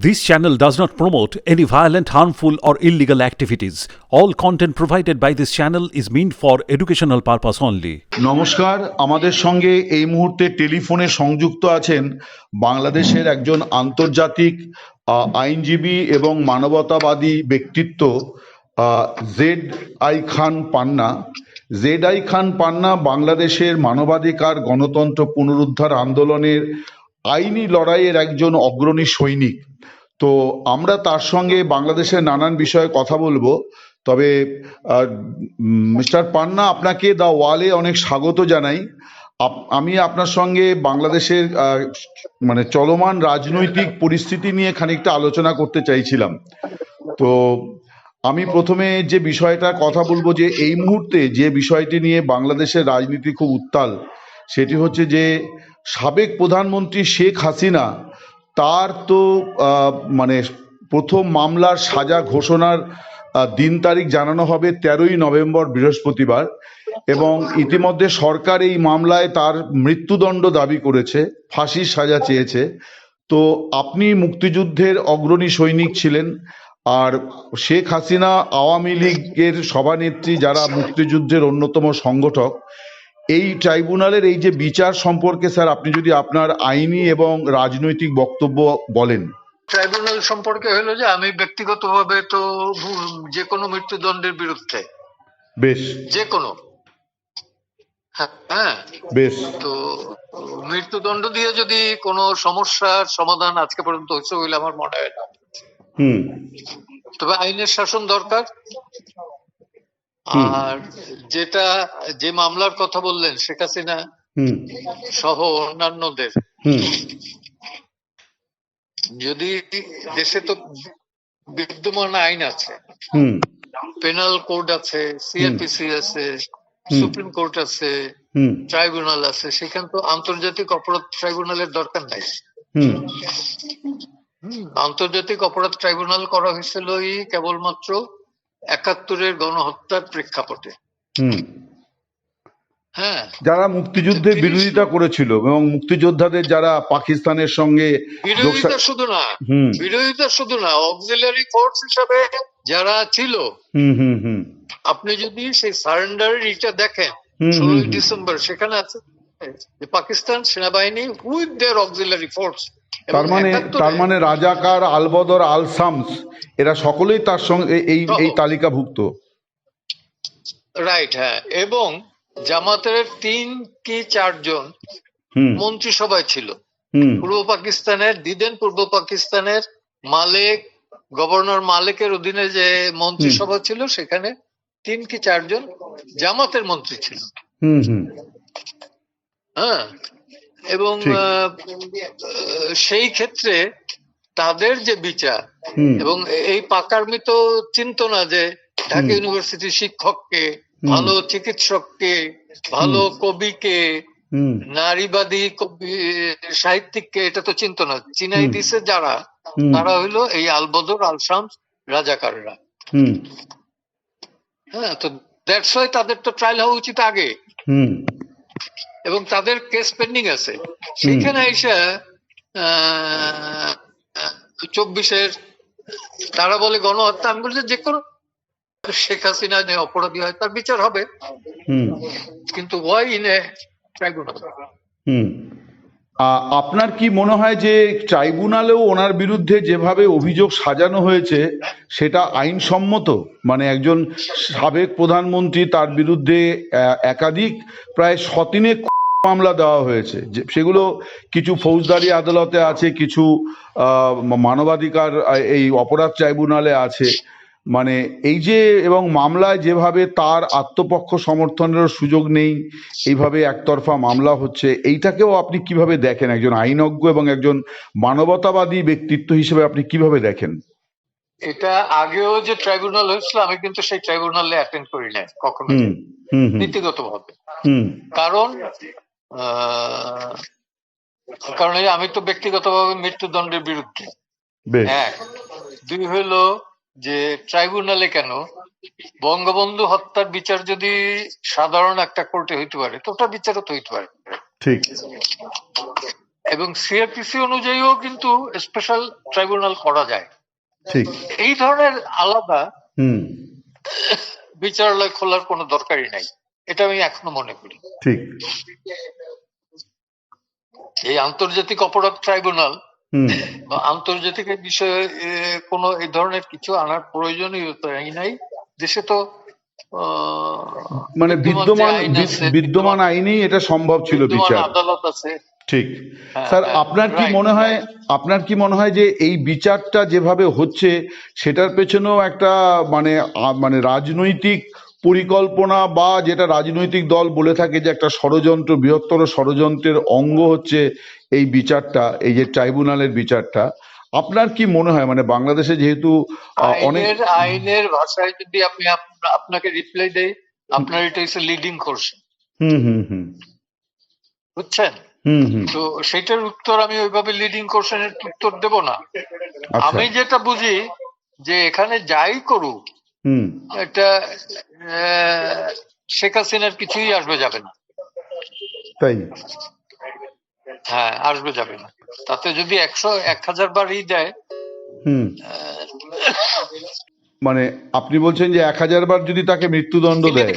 This channel does not promote any violent, harmful, or illegal activities. All content provided by this channel is meant for educational purpose only. নমস্কার আমাদের সঙ্গে এই মুহূর্তে টেলিফোনে সংযুক্ত আছেন বাংলাদেশের একজন আন্তর্জাতিক আইনজীবী এবং মানবতাবাদী ব্যক্তিত্ব Z I Khan Panna Z I Khan Panna বাংলাদেশের মানবাধিকার গণতন্ত্র পুনরুদ্ধার আন্দোলনের আইনি লড়াইয়ের একজন অগ্রণী সৈনিক। তো আমরা তার সঙ্গে বাংলাদেশের নানান বিষয়ে কথা বলব। তবে মিস্টার পান্না, আপনাকে দা ওয়ালে অনেক স্বাগত জানাই। আমি আপনার সঙ্গে বাংলাদেশের মানে চলমান রাজনৈতিক পরিস্থিতি নিয়ে খানিকটা আলোচনা করতে চাইছিলাম। তো আমি প্রথমে যে বিষয়টার কথা বলব যে, এই মুহূর্তে যে বিষয়টি নিয়ে বাংলাদেশের রাজনীতি খুব উত্তাল, সেটি হচ্ছে যে সাবেক প্রধানমন্ত্রী শেখ হাসিনা, তার তো মানে প্রথম মামলার সাজা ঘোষণার দিন তারিখ জানানো হবে তেরোই নভেম্বর বৃহস্পতিবার এবং ইতিমধ্যে সরকার এই মামলায় তার মৃত্যুদণ্ড দাবি করেছে, ফাঁসির সাজা চেয়েছে। তো আপনি মুক্তিযুদ্ধের অগ্রণী সৈনিক ছিলেন আর শেখ হাসিনা আওয়ামী লীগের সভানেত্রী যারা মুক্তিযুদ্ধের অন্যতম সংগঠক এই ট্রাইব্যুনালের এই যে বিচার সম্পর্কে স্যার আপনি যদি আপনার আইনি এবং রাজনৈতিক বক্তব্য বলেন। ট্রাইব্যুনাল সম্পর্কে হলো যে আমি ব্যক্তিগতভাবে তো যে কোনো মৃত্যুদণ্ডের বিরুদ্ধে। বেশ। যে কোনো। হ্যাঁ বেশ। তো মৃত্যুদণ্ড দিয়ে যদি কোনো সমস্যার সমাধান আজকে পর্যন্ত হচ্ছে বলে আমার মনে হয় না। হুম। তবে আইনের শাসন দরকার। আর যেটা যে মামলার কথা বললেন শেখ হাসিনা সহ অন্যান্যদের। যদি দেশে তো বিদ্যমান আইন আছে পেনাল কোড আছে সিআরপিসি আছে সুপ্রিম কোর্ট আছে ট্রাইব্যুনাল আছে সেখানে তো আন্তর্জাতিক অপরাধ ট্রাইব্যুনালের দরকার নাই। আন্তর্জাতিক অপরাধ ট্রাইব্যুনাল করা হয়েছিল কেবলমাত্র একাত্তরের গণহত্যার প্রেক্ষাপটে। হুম। হ্যাঁ। যারা মুক্তিযুদ্ধের বিরোধিতা করেছিল এবং মুক্তিযোদ্ধাদের যারা পাকিস্তানের সঙ্গে বিরোধিতা শুধু না বিরোধিতা শুধু না অক্সিলারি ফোর্স হিসাবে যারা ছিল। আপনি যদি সেই সারেন্ডারের ইটা দেখেন ষোলোই ডিসেম্বর সেখানে আছে যে পাকিস্তান সেনাবাহিনী উইথ দেয়ার অক্সিলারি ফোর্স তার মানে তার মানে রাজাকার আলবদর আল শামস এরা সকলেই তার সঙ্গে এই। এই তালিকাভুক্ত। রাইট হ্যাঁ। এবং জামাতের তিন কি চারজন মন্ত্রিসভায় ছিল। পূর্ব পাকিস্তানের দিদেন পূর্ব পাকিস্তানের মালেক গভর্নর মালেকের অধীনে যে মন্ত্রিসভা ছিল সেখানে তিন কি চারজন জামাতের মন্ত্রী ছিল। হুম হুম। হ্যাঁ। এবং সেই ক্ষেত্রে তাদের যে বিচার এবং এই পাকার্মি তো চিন্ত না যে ঢাকা হুম। ইউনিভার্সিটির শিক্ষককে। ভালো চিকিৎসককে ভালো কবিকে নারীবাদী কবি সাহিত্যিককে এটা তো চিন্ত না চিনাই। দিছে যারা তারা হইল এই আলবদর আলশামস রাজাকাররা। হ্যাঁ তো দ্যাটস তাদের তো ট্রায়াল হওয়া উচিত আগে। হুম। এবং তাদের কেস পেন্ডিং আছে। সেখানে এসে চব্বিশের তারা বলে গণহত্যা। আমি বলছি যে কোনো শেখ হাসিনা যে অপরাধী হয় তার বিচার হবে। কিন্তু ওয়াই ইন এ ট্রাইব্যুনাল আপনার কি মনে হয় যে ট্রাইব্যুনালেও ওনার বিরুদ্ধে যেভাবে অভিযোগ সাজানো হয়েছে সেটা আইনসম্মত? মানে একজন সাবেক প্রধানমন্ত্রী তার বিরুদ্ধে একাধিক প্রায় শতিনেক মামলা দেওয়া হয়েছে। সেগুলো কিছু ফৌজদারি আদালতে আছে কিছু মানবাধিকার এই অপরাধ ট্রাইব্যুনালে আছে। মানে এই যে এবং মামলায় যেভাবে তার আত্মপক্ষ সমর্থনেরও সুযোগ নেই এইভাবে একতরফা মামলা হচ্ছে এইটাকেও আপনি কীভাবে দেখেন? একজন আইনজ্ঞ এবং একজন মানবতাবাদী ব্যক্তিত্ব হিসেবে আপনি কীভাবে দেখেন? এটা আগেও যে ট্রাইব্যুনাল হয়েছিল আমি কিন্তু সেই ট্রাইব্যুনালে অ্যাটেন্ড করি নাই কখনো। হুম হুম হুম। নীতিগত ভাবে কারণ কারণ আমি তো ব্যক্তিগতভাবে মৃত্যুদণ্ডের বিরুদ্ধে। এক দুই হলো যে ট্রাইব্যুনালে কেন বঙ্গবন্ধু হত্যার বিচার যদি সাধারণ একটা কোর্টে হইতে পারে তো ওটা বিচারও তো হইতে পারে। ঠিক। এবং সিআরপিসি অনুযায়ীও কিন্তু স্পেশাল ট্রাইব্যুনাল করা যায়। ঠিক। এই ধরনের আলাদা হুম। বিচারালয় খোলার কোনো দরকারই নাই। এটা আমি এখনও মনে করি। ঠিক। এই আন্তর্জাতিক অপরাধ ট্রাইব্যুনাল আন্তর্জাতিক বিষয়ে কোনো এই ধরনের কিছু আনার প্রয়োজনীয়তাই নাই। দেশে তো মানে বিদ্যমান আইন বিদ্যমান আইনেই এটা সম্ভব ছিল বিচার। আদালত আছে। ঠিক। হ্যাঁ, স্যার হ্যাঁ, আপনার কি মনে হয় আপনার কি মনে হয় যে এই বিচারটা যেভাবে হচ্ছে সেটার পেছনেও একটা মানে মানে রাজনৈতিক পরিকল্পনা বা যেটা রাজনৈতিক দল বলে থাকে যে একটা ষড়যন্ত্র বৃহত্তর ষড়যন্ত্রের অঙ্গ হচ্ছে এই বিচারটা এই যে ট্রাইব্যুনালের বিচারটা। আপনার কি মনে হয়? মানে বাংলাদেশে যেহেতু অনেক আইনের ভাষায় যদি আপনি আপনাকে রিপ্লাই দেই আপনার এটা হচ্ছে লিডিং কোর্স হুম হুম হুম। বুঝছেন? হুম হুম। তো সেটার উত্তর আমি ওইভাবে লিডিং কোশ্চেনের উত্তর দেব না। আচ্ছা। আমি যেটা বুঝি যে এখানে যাই করুক এটা শেখ হাসিনার কিছুই আসবে যাবে না। তাই হ্যাঁ আসবে যাবে না। তাতে যদি একশো এক হাজার বারই দেয় মানে আপনি বলছেন যে এক হাজার বার যদি তাকে মৃত্যুদণ্ড দেয়।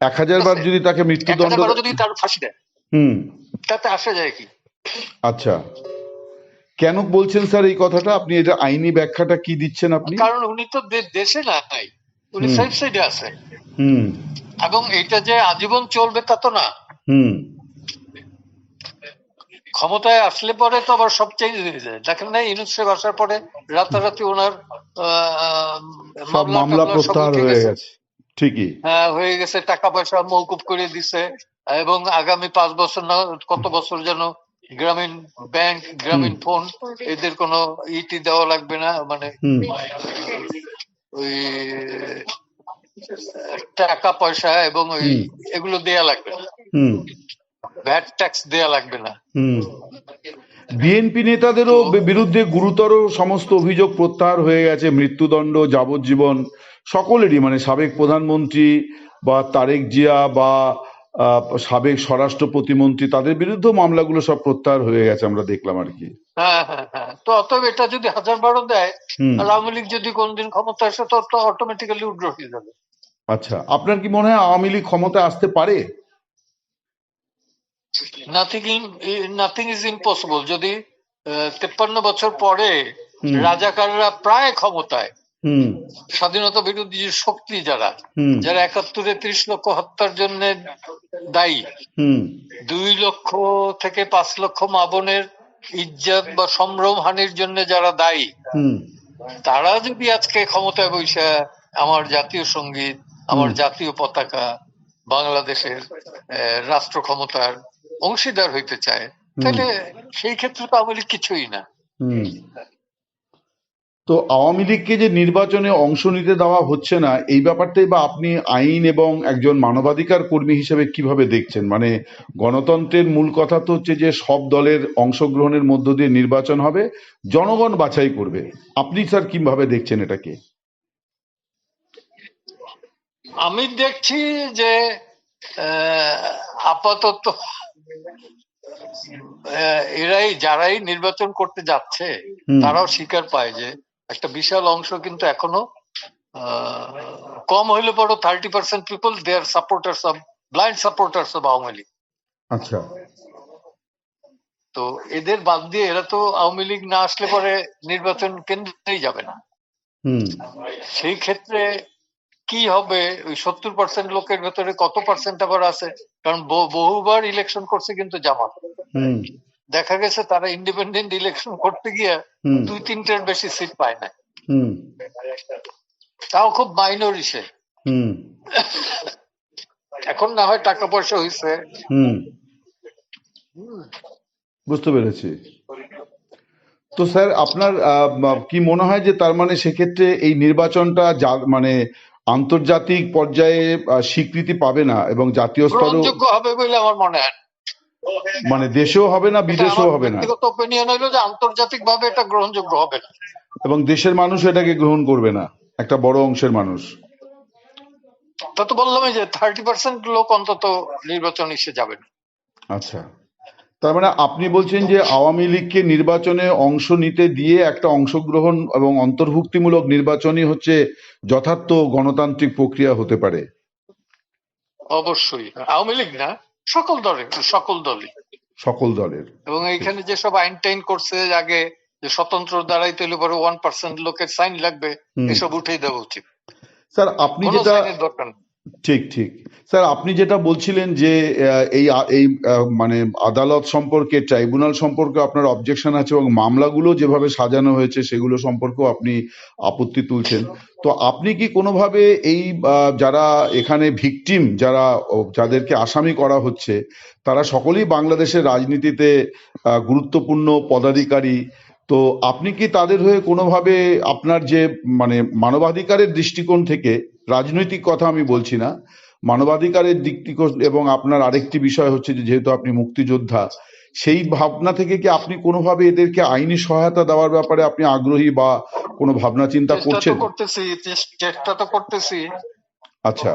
এক হাজার বার যদি তাকে মৃত্যুদণ্ড যদি তার ফাঁসি দেয়। হুম। তাতে আসা যায় কি? আচ্ছা। কেন বলছেন স্যার এই কথাটা? আপনি এটা আইনি ব্যাখ্যাটা কি দিচ্ছেন আপনি? কারণ উনি তো দেশে নাই উনি সাইডে আছে হুম। এবং এটা যে আজীবন চলবে তা তো না। হুম। ক্ষমতায় আসলে পরে তো আবার সব চেঞ্জ হয়ে যায়। দেখেন না ইউনুস সাহেব আসার পরে রাতারাতি ওনার আহ, মামলা প্রত্যাহার হয়ে গেছে। গেছে। ঠিকই। হ্যাঁ হয়ে গেছে টাকা পয়সা মৌকুব করে দিছে। এবং আগামী পাঁচ বছর না কত বছর যেন গ্রামীণ ব্যাংক গ্রামীণ ফোন এদের কোনো ইটি দেওয়া লাগবে না মানে ওই টাকা পয়সা এবং ওই এগুলো দেয়া লাগবে না। ভ্যাট ট্যাক্স দেয়া লাগবে না। হুম। বিএনপি নেতাদেরও বিরুদ্ধে গুরুতর সমস্ত অভিযোগ প্রত্যাহার হয়ে গেছে। মৃত্যুদণ্ড যাবজ্জীবন সকলেরই মানে সাবেক প্রধানমন্ত্রী বা তারেক জিয়া বা সাবেক স্বরাষ্ট্র প্রতিমন্ত্রী তাদের বিরুদ্ধেও মামলাগুলো সব প্রত্যাহার হয়ে গেছে আমরা দেখলাম আর কি। হ্যাঁ হ্যাঁ হ্যাঁ। তো অতএব এটা যদি হাজার বারো দেয় আওয়ামী লীগ যদি কোনদিন ক্ষমতা আসে তো অটোমেটিক্যালি উড্র হয়ে যাবে। আচ্ছা আপনার কি মনে হয় আওয়ামী লীগ ক্ষমতায় আসতে পারে? নাথিং নাথিং ইজ ইম্পসিবল যদি তেপ্পান্ন বছর পরে রাজাকাররা প্রায় ক্ষমতায় স্বাধীনতা বিরোধী যে শক্তি যারা যারা একাত্তরে ত্রিশ লক্ষ হত্যার জন্য দায়ী দুই লক্ষ থেকে পাঁচ লক্ষ মা বোনের ইজ্জত বা সম্ভ্রম হানির জন্য যারা দায়ী তারা যদি আজকে ক্ষমতায় বৈশা আমার জাতীয় সংগীত আমার জাতীয় পতাকা বাংলাদেশের রাষ্ট্র ক্ষমতার অংশীদার হইতে চায় তাহলে সেই ক্ষেত্রে তো লীগ কিছুই না। তো আওয়ামী লীগকে যে নির্বাচনে অংশ নিতে দেওয়া হচ্ছে না এই ব্যাপারটাই বা আপনি আইন এবং একজন মানবাধিকার কর্মী হিসেবে কীভাবে দেখছেন? মানে গণতন্ত্রের মূল কথা তো হচ্ছে যে সব দলের অংশগ্রহণের মধ্য দিয়ে নির্বাচন হবে জনগণ বাছাই করবে। আপনি স্যার কীভাবে দেখছেন এটাকে? আমি দেখছি যে আপাতত এরাই যারাই নির্বাচন করতে যাচ্ছে তারাও স্বীকার পায় যে একটা বিশাল অংশ কিন্তু এখনও কম হইলে পরও thirty percent people they are supporters of blind supporters of Awami League আচ্ছা। তো এদের বাদ দিয়ে এরা তো আওয়ামী লীগ না আসলে পরে নির্বাচন কেন্দ্রেই যাবে না। সেই ক্ষেত্রে কি হবে? ওই সত্তর পার্সেন্ট লোকের ভেতরে কত পার্সেন্ট আবার আছে? কারণ বহুবার ইলেকশন করছে কিন্তু জামাত। হুম। দেখা গেছে তারা ইন্ডিপেন্ডেন্ট ইলেকশন করতে গিয়ে দুই তিনটের বেশি সিট পায় না তাও খুব মাইনর ইসে এখন না হয় টাকা পয়সা হয়েছে বুঝতে পেরেছি। তো স্যার আপনার কি মনে হয় যে তার মানে সেক্ষেত্রে এই নির্বাচনটা মানে আন্তর্জাতিক পর্যায়ে স্বীকৃতি পাবে না এবং জাতীয় স্তরে হবে বলে আমার মনে হয়। মানে দেশেও হবে না বিদেশেও হবে না। ব্যক্তিগত ওপিনিয়ন হলো যে আন্তর্জাতিক ভাবে এটা গ্রহণযোগ্য হবে না। এবং দেশের মানুষ এটাকে গ্রহণ করবে না একটা বড় অংশের মানুষ। তা তো বললামই যে থার্টি পার্সেন্ট লোক অন্তত নির্বাচন এসে যাবে না। আচ্ছা। তার মানে আপনি বলছেন যে আওয়ামী লীগকে নির্বাচনে অংশ নিতে দিয়ে একটা অংশগ্রহণ এবং অন্তর্ভুক্তিমূলক নির্বাচনই হচ্ছে যথার্থ গণতান্ত্রিক প্রক্রিয়া হতে পারে। অবশ্যই। আওয়ামী লীগ না? সকল দলের সকল দলই। সকল দলের। এবং এইখানে যেসব আইন টাইন করছে আগে যে স্বতন্ত্র দ্বারাই তৈরি পরে ওয়ান পার্সেন্ট লোকের সাইন লাগবে এসব উঠেই দেওয়া উচিত। স্যার আপনি যেটা ঠিক ঠিক। স্যার, আপনি যেটা বলছিলেন যে এই এই মানে আদালত সম্পর্কে, ট্রাইব্যুনাল সম্পর্কে আপনার অবজেকশন আছে এবং মামলাগুলো যেভাবে সাজানো হয়েছে, সেগুলো সম্পর্কেও আপনি আপত্তি তুলছেন। তো আপনি কি কোনোভাবে এই যারা এখানে ভিকটিম, যারা যাদেরকে আসামি করা হচ্ছে, তারা সকলেই বাংলাদেশের রাজনীতিতে গুরুত্বপূর্ণ পদাধিকারী, তো আপনি কি তাদের হয়ে কোনোভাবে আপনার যে মানে মানবাধিকারের দৃষ্টিকোণ থেকে রাজনৈতিক কথা আমি বলছি না। মানবাধিকারের দিক থেকে এবং আপনার আরেকটি বিষয় হচ্ছে যে যেহেতু আপনি মুক্তিযোদ্ধা সেই ভাবনা থেকে কি আপনি কোনোভাবে এদেরকে আইনি সহায়তা দেওয়ার ব্যাপারে আপনি আগ্রহী বা কোনো ভাবনা চিন্তা করছেন? করতেছি চেষ্টা তো করতেছি। আচ্ছা।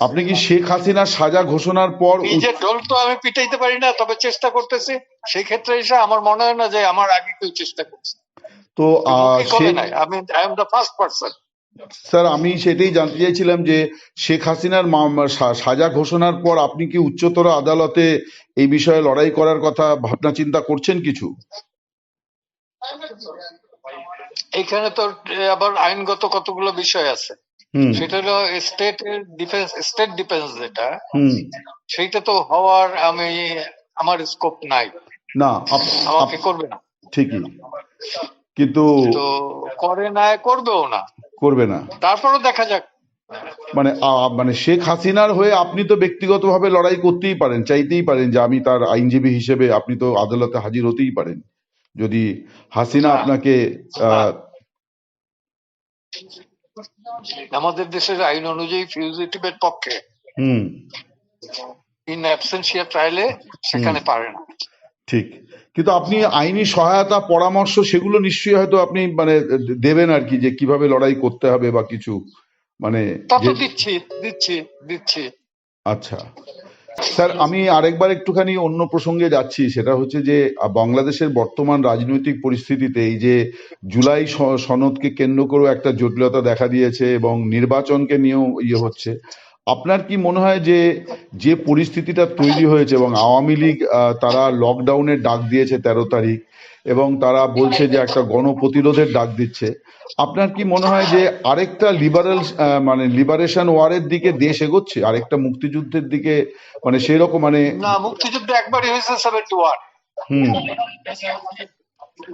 আপনি কি শেখ হাসিনার সাজা ঘোষণার পর নিজের ঢোল তো আমি পিটাইতে পারি না তবে চেষ্টা করতেছি। সেই ক্ষেত্রে এসে আমার মনে হয় না যে আমার আগে কেউ চেষ্টা করছে। তো আমি I am the first person sir আমি সেটাই জানতে চাইছিলাম যে শেখ হাসিনার সাজা ঘোষণার পর আপনি কি উচ্চতর আদালতে এই বিষয়ে লড়াই করার কথা ভাবনা চিন্তা করছেন কিছু? এখানে তো আবার আইনগত কতগুলো বিষয় আছে। সেটা হলো স্টেট ডিফেন্স স্টেট ডিফেন্স যেটা সেইটা তো হওয়ার আমি আমার স্কোপ নাই। না আমাকে করবে না। ঠিকই। কিন্তু করে না করবেও না। করবে না। তারপরও দেখা যাক। মানে মানে শেখ হাসিনার হয়ে আপনি তো ব্যক্তিগতভাবে লড়াই করতেই পারেন চাইতেই পারেন যে আমি তার আইনজীবী হিসেবে আপনি তো আদালতে হাজির হতেই পারেন। যদি হাসিনা। আপনাকে আমাদের দেশের আইন অনুযায়ী ফিউজিটিভের পক্ষে হুম। ইন অ্যাবসেন্সিয়া ট্রায়ালে সেখানে পারে না। ঠিক। কিন্তু আপনি আইনি সহায়তা পরামর্শ সেগুলো নিশ্চয়ই হয়তো আপনি মানে দেবেন আর কি যে কীভাবে লড়াই করতে হবে বা কিছু। মানে দিচ্ছি দিচ্ছি দিচ্ছি। আচ্ছা। স্যার আমি আরেকবার একটুখানি অন্য প্রসঙ্গে যাচ্ছি। সেটা হচ্ছে যে বাংলাদেশের বর্তমান রাজনৈতিক পরিস্থিতিতে এই যে জুলাই স- সনদকে কেন্দ্র করেও একটা জটিলতা দেখা দিয়েছে এবং নির্বাচনকে নিয়েও ইয়ে হচ্ছে। আপনার কি মনে হয় যে যে পরিস্থিতিটা তৈরি হয়েছে এবং আওয়ামী লীগ তারা লকডাউনের ডাক দিয়েছে তেরো তারিখ এবং তারা বলছে যে একটা গণপ্রতিরোধের ডাক দিচ্ছে আপনার কি মনে হয় যে আরেকটা লিবারেল মানে লিবারেশন ওয়ারের দিকে দেশ এগোচ্ছে? আরেকটা মুক্তিযুদ্ধের দিকে মানে সেই রকম মানে না মুক্তিযুদ্ধ একবারই হয়েছে সেভেন্টি ওয়ান হুম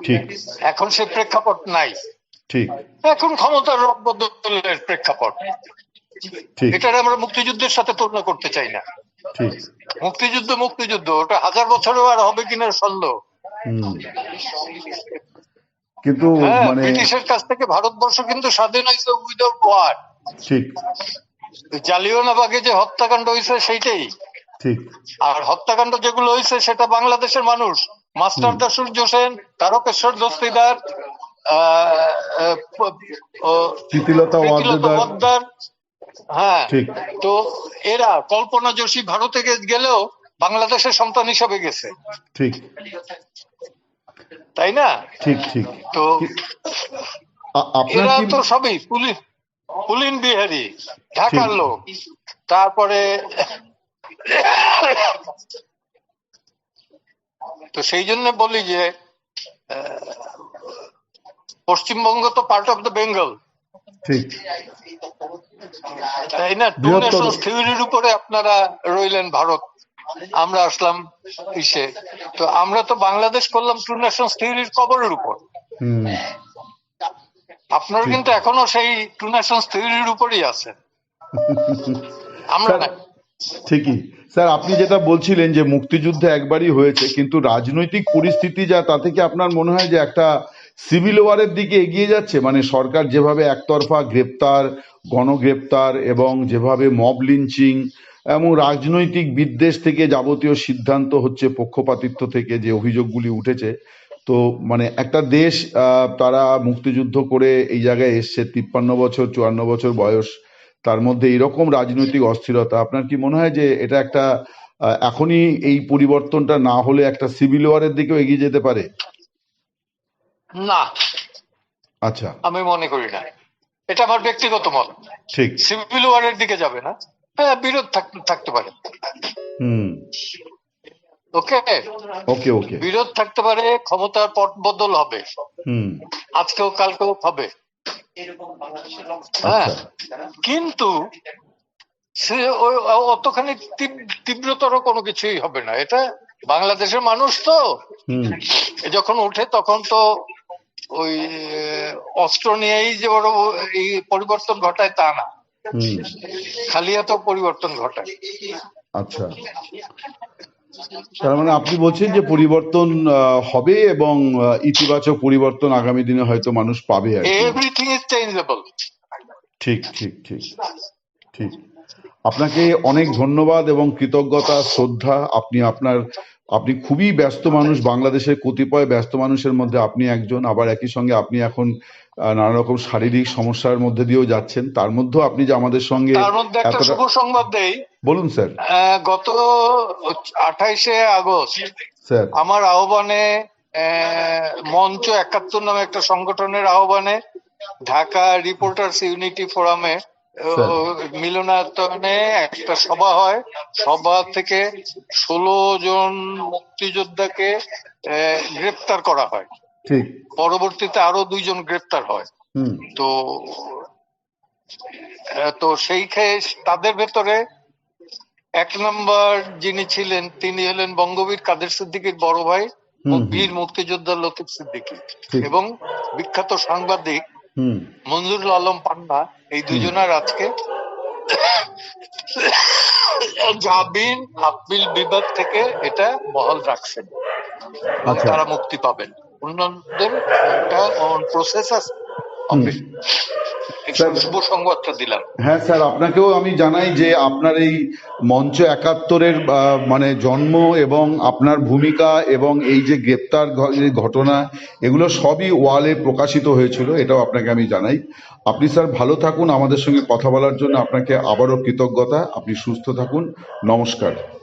ঠিক। এখন সে প্রেক্ষাপট নাই। ঠিক। এখন ক্ষমতার বদলের প্রেক্ষাপট। এটার আমরা মুক্তিযুদ্ধের সাথে তুলনা করতে চাই না। মুক্তিযুদ্ধ মুক্তিযুদ্ধ ওটা হাজার বছরেও আর হবে কিনা সন্দেহ। কিন্তু হ্যাঁ মানে ব্রিটিশের কাছ থেকে ভারতবর্ষ কিন্তু স্বাধীন হয়েছে উইদাউট ওয়ার ঠিক। জালিয়ানবাগে যে হত্যাকাণ্ড হয়েছে সেইটাই। ঠিক। আর হত্যাকাণ্ড যেগুলো হয়েছে সেটা বাংলাদেশের মানুষ। মাস্টার দাসুর জোসেন তারকেশ্বর দস্তিদার আহ, প্রীতিলতা ওয়াদ্দেদার পোদ্দার, হ্যাঁ তো এরা কল্পনা যোশী ভারতে গেলেও বাংলাদেশের সন্তান হিসাবে গেছে। ঠিক। তাই না? ঠিক ঠিক। তো এরা তো সবই পুলিন পুলিন বিহারি ঢাকার লোক। তারপরে তো সেই জন্য বলি যে পশ্চিমবঙ্গ তো পার্ট অফ দ্য বেঙ্গল ঠিক তাই না? টু নেশনস থিওরির উপরে আপনারা রইলেন ভারত। আমরা আসলাম ইসে। তো আমরা তো বাংলাদেশ করলাম টু নেশনস থিওরির কবরের উপর। আপনারা কিন্তু এখনও সেই টু নেশনস থিওরির উপরই আছেন। আমরা না ঠিকই। স্যার আপনি যেটা বলছিলেন যে মুক্তিযুদ্ধ একবারই হয়েছে কিন্তু রাজনৈতিক পরিস্থিতি যা তা থেকে আপনার মনে হয় যে একটা সিভিল ওয়ারের দিকে এগিয়ে যাচ্ছে মানে সরকার যেভাবে একতরফা গ্রেপ্তার, গণগ্রেপ্তার এবং যেভাবে মব লিঞ্চিং এবং রাজনৈতিক বিদ্বেষ থেকে যাবতীয় সিদ্ধান্ত হচ্ছে পক্ষপাতিত্ব থেকে যে অভিযোগগুলি উঠেছে, তো মানে একটা দেশ তারা মুক্তিযুদ্ধ করে এই জায়গায় এসছে, তিপ্পান্ন বছর, চুয়ান্ন বছর বয়স, তার মধ্যে এরকম রাজনৈতিক অস্থিরতা, আপনার কি মনে হয় যে এটা একটা এখনই এই পরিবর্তনটা না হলে একটা সিভিল ওয়ারের দিকেও এগিয়ে যেতে পারে? না। আচ্ছা। আমি মনে করি না। এটা আমার ব্যক্তিগত মত। ঠিক। সিভিল ওয়ারের দিকে যাবে না। হ্যাঁ বিরোধ থাকতে পারে। হুম। ওকে? ওকে ওকে। বিরোধ থাকতে পারে ক্ষমতার পট বদল হবে। হুম। আজকেও কালকেও হবে। হ্যাঁ। আচ্ছা। কিন্তু সে অতখানি তীব্রতর কোনো কিছুই হবে না। এটা বাংলাদেশের মানুষ তো। যখন উঠে তখন তো ওই অস্ত্র নিয়েই যে বড় এই পরিবর্তন ঘটায় তা না। খালি এত পরিবর্তন ঘটায়। আচ্ছা। তার মানে আপনি বলছেন যে পরিবর্তন হবে এবং ইতিবাচক পরিবর্তন আগামী দিনে হয়তো মানুষ পাবে আর এভরিথিং ইজ চেঞ্জেবল ঠিক ঠিক ঠিক ঠিক। আপনাকে অনেক ধন্যবাদ এবং কৃতজ্ঞতা শ্রদ্ধা। আপনি আপনার আপনি খুবই ব্যস্ত মানুষ বাংলাদেশের কতিপয় ব্যস্ত মানুষের মধ্যে আপনি একজন আবার একই সঙ্গে আপনি এখন নানা রকম শারীরিক সমস্যার মধ্যে দিয়েও যাচ্ছেন। তার মধ্যেও আপনি যে আমাদের সঙ্গে তার মধ্যে একটা শুভ সংবাদ দেই। বলুন স্যার। গত আঠাইশে আগস্ট স্যার। আমার আহ্বানে আহ, মঞ্চ একাত্তর নামে একটা সংগঠনের আহ্বানে ঢাকা রিপোর্টার্স ইউনিটি ফোরামে। মিলনায়তনে একটা সভা হয়। সভা থেকে ষোলো জন মুক্তিযোদ্ধাকে গ্রেপ্তার করা হয়। পরবর্তীতে আরও দুইজন গ্রেপ্তার হয়। তো তো সেই খেয়ে তাদের ভেতরে এক নম্বর যিনি ছিলেন তিনি হলেন বঙ্গবীর কাদের সিদ্দিকীর বড় ভাই। বীর মুক্তিযোদ্ধা লতিফ সিদ্দিকী। এবং বিখ্যাত সাংবাদিক মঞ্জুরুল আলম পান্না এই দুজনের আজকে জাবিন আপিল বিভাগ থেকে এটা বহাল রাখছেন। আচ্ছা। তারা মুক্তি পাবেন। অন্যদের প্রসেস আছে শুভ সংবাদটা দিলাম। হ্যাঁ স্যার আপনাকেও আমি জানাই যে আপনার এই মঞ্চ একাত্তরের মানে জন্ম এবং আপনার ভূমিকা এবং এই যে গ্রেপ্তার ঘটনা এগুলো সবই ওয়ালে প্রকাশিত হয়েছিল এটাও আপনাকে আমি জানাই। আপনি স্যার ভালো থাকুন আমাদের সঙ্গে কথা বলার জন্য আপনাকে আবারও কৃতজ্ঞতা। আপনি সুস্থ থাকুন। নমস্কার।